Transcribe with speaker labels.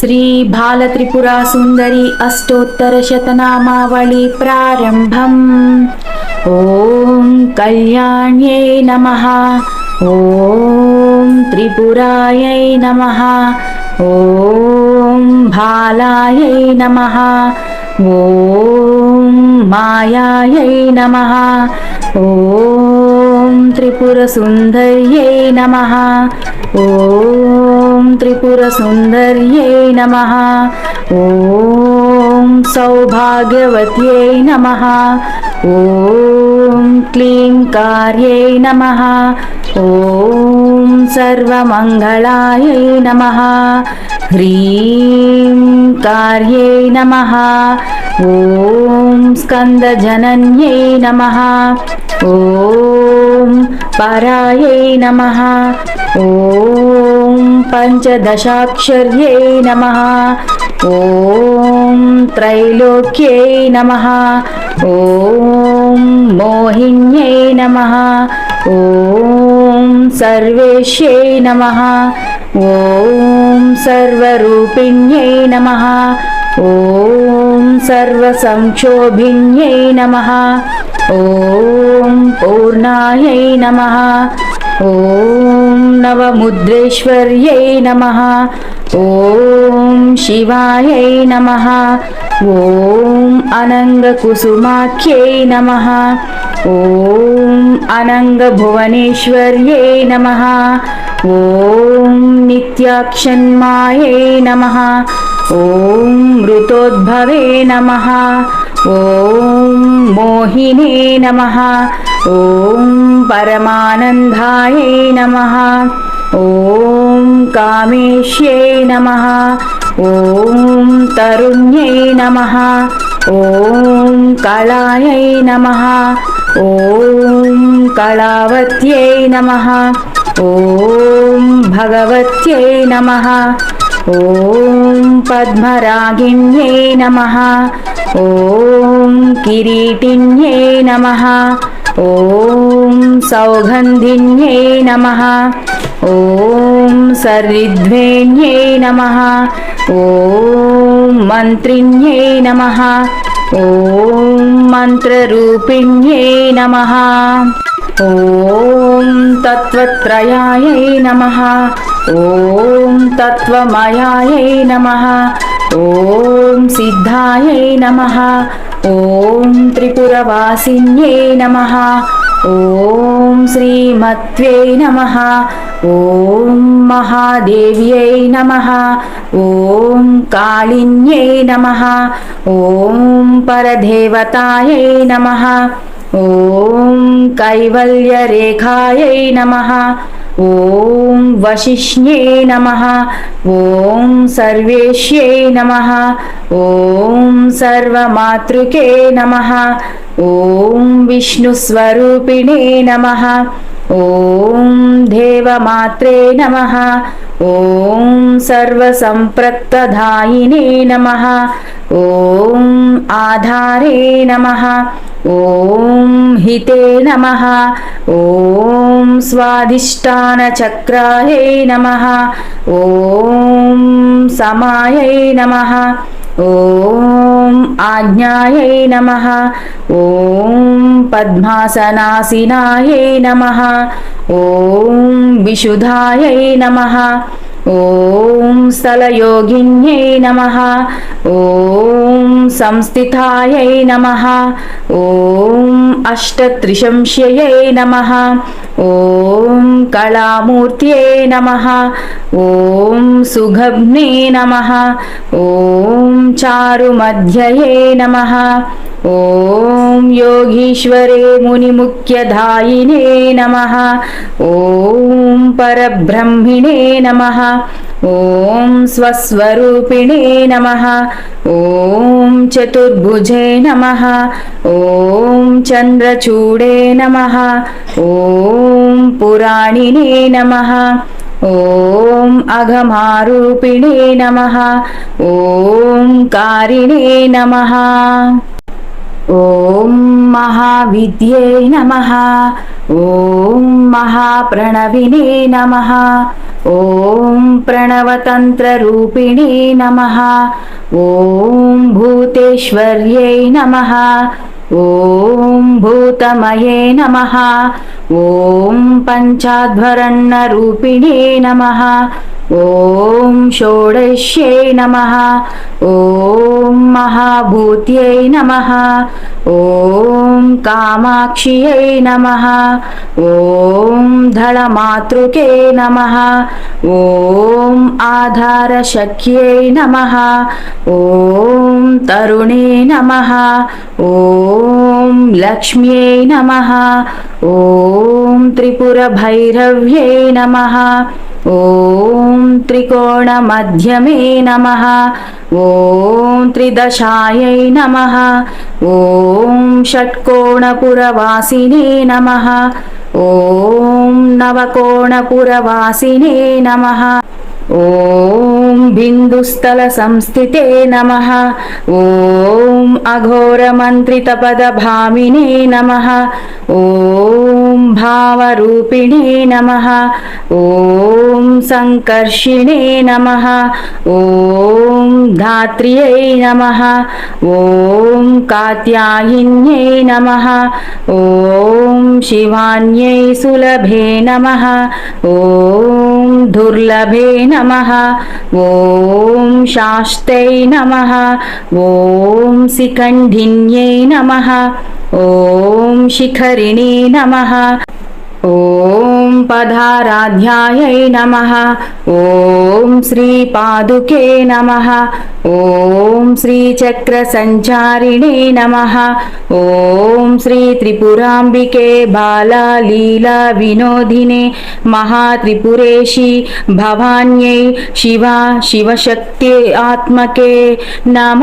Speaker 1: श्रीबालत्रिपुरा सुन्दरी अष्टोत्तरशतनामावळी प्रारम्भम् ॐ कल्याण्यै नमः ॐ त्रिपुरायै नमः ॐ भालायै नमः ॐ मायायै नमः ॐ त्रिपुरसुन्दर्यै नमः ॐ त्रिपुरसुन्दर्यै नमः ॐ सौभाग्यवत्यै नमः ॐ क्लीङ्कार्यै नमः ॐ सर्वमङ्गलायै नमः ह्रीं कार्यै नमः ॐ स्कन्दजनन्यै नमः ॐ परायै नमः ॐ पञ्चदशाक्षर्यै नमः ॐ त्रैलोक्यै नमः ॐ मोहिन्यै नमः ॐ सर्वेश्यै नमः ॐ सर्वरूपिण्यै नमः ॐ सर्वसंक्षोभिन्यै नमः ॐ पूर्णायै नमः ॐ नवमुद्रेश्वर्यै नमः ॐ शिवायै नमः ॐ अनङ्गकुसुमाख्यै नमः ॐ अनङ्गभुवनेश्वर्यै नमः ॐ नित्याक्षन्मायै नमः ॐ मृतोद्भवे नमः। ॐ मोहिने नमः। ॐ परमानन्दायै नमः। ॐ कामेश्यै नमः। ॐ तरुण्यै नमः। ॐ कलायै नमः। ॐ कलावत्यै नमः। ॐ भगवत्यै नमः। ॐ पद्मरागिण्यै नमः ॐ किरीटिन्यै नमः ॐ सौगन्धिन्यै नमः ॐ सरिध्वेन्यै नमः ॐ मन्त्रिण्यै नमः ॐ मन्त्ररूपिण्यै नमः ॐ తత్వత్రయాయై నమ. ఓం తత్వమయాయై నమ. ఓం సిద్ధాయై నమ. ఓం త్రిపురవాసిన్యై నమ. ఓం శ్రీమత్వే నమ. ఓం మహాదేవ్యై నమ. ఓం కాళిన్యై నమ. ఓం పరదేవతాయై నమ. ॐ कैवल्यरेखायै नमः ॐ वशिष्ण्यै नमः ॐ सर्वेश्यै नमः ॐ सर्वमातृके नमः ॐ विष्णुस्वरूपिणे नमः ఓం దేవమాత్రే నమ. ఓం సర్వసంప్రక్తధాయినే నమ. ఓం ఆధారే నమ. ఓం హితే నమ. ఓం స్వాధిష్టానచక్రాయై నమ. ఓం సమాయై నమ. ॐ आज्ञायै नमः। ॐ पद्मासनासिनायै नमः। ॐ विशुधायै नमः। ॐ स्थलयोगिन्यै नमः ॐ संस्थितायै नमः ॐ अष्टत्रिशंस्यै नमः ॐ कलामूर्त्यै नमः ॐ सुगभ्ने नमः ॐ चारुमध्यये नमः ॐ योगीश्वरे मुनिमुख्यधायिने नमः ॐ परब्रह्मिणे नमः ॐ स्वस्वरूपिणे नमः ॐ चतुर्भुजे नमः ॐ चन्द्रचूडे नमः ॐ पुराणिने नमः ॐ अघमारूपिणे नमः ॐ कारिणे नमः ఓం మహావిద్యే నమ. ఓం మహాప్రణవినే నమ. ఓం ప్రణవతంత్రరూపిణే నమ. ఓం భూతేశ్వర్యై నమ. ఓం భూతమయే నమ. ఓం పంచాధ్వరణ రూపిణే నమ. ॐ षोडश्यै नमः, ॐ महाभूत्यै नमः, ॐ कामाक्ष्यै नमः, ॐ धळमातृके नमः, ॐ आधारशक्यै नमः, ॐ तरुणे नमः, ॐ లక్ష్మ్యై నమ. ఓం త్రిపుర భైరవ్యై నమ. ఓం త్రికోణమధ్యమే నమ. ఓం త్రిదశాయై నమ. ఓం షట్కోణపురవాసినే నమ. ఓం నవకోణపురవాసినే నమ. ఓం बिन्दुस्थलसंस्थिते नमः ॐ अघोरमन्त्रितपदभामिने नमः ॐ भावरूपिणे नमः ॐ सङ्कर्षिणे नमः ॐ धात्र्यै नमः ॐ कात्यायिन्यै नमः ॐ शिवान्यै सुलभे नमः ॐ दुर्लभे नमः ॐ शास्त्यै नमः ॐ शिखण्डिन्यै नमः ॐ शिखरिणे नमः ॐ పదారాధ్యాయై నమ. ఓం శ్రీ పాదుకే నమ. ఓం శ్రీ చక్ర సంచారిణే నమ. ఓం శ్రీ త్రిపురాంబికే బాలా లీలా వినోదినే మహాత్రిపురేషి భవాన్యై శివ శివశక్తి ఆత్మకే నమ.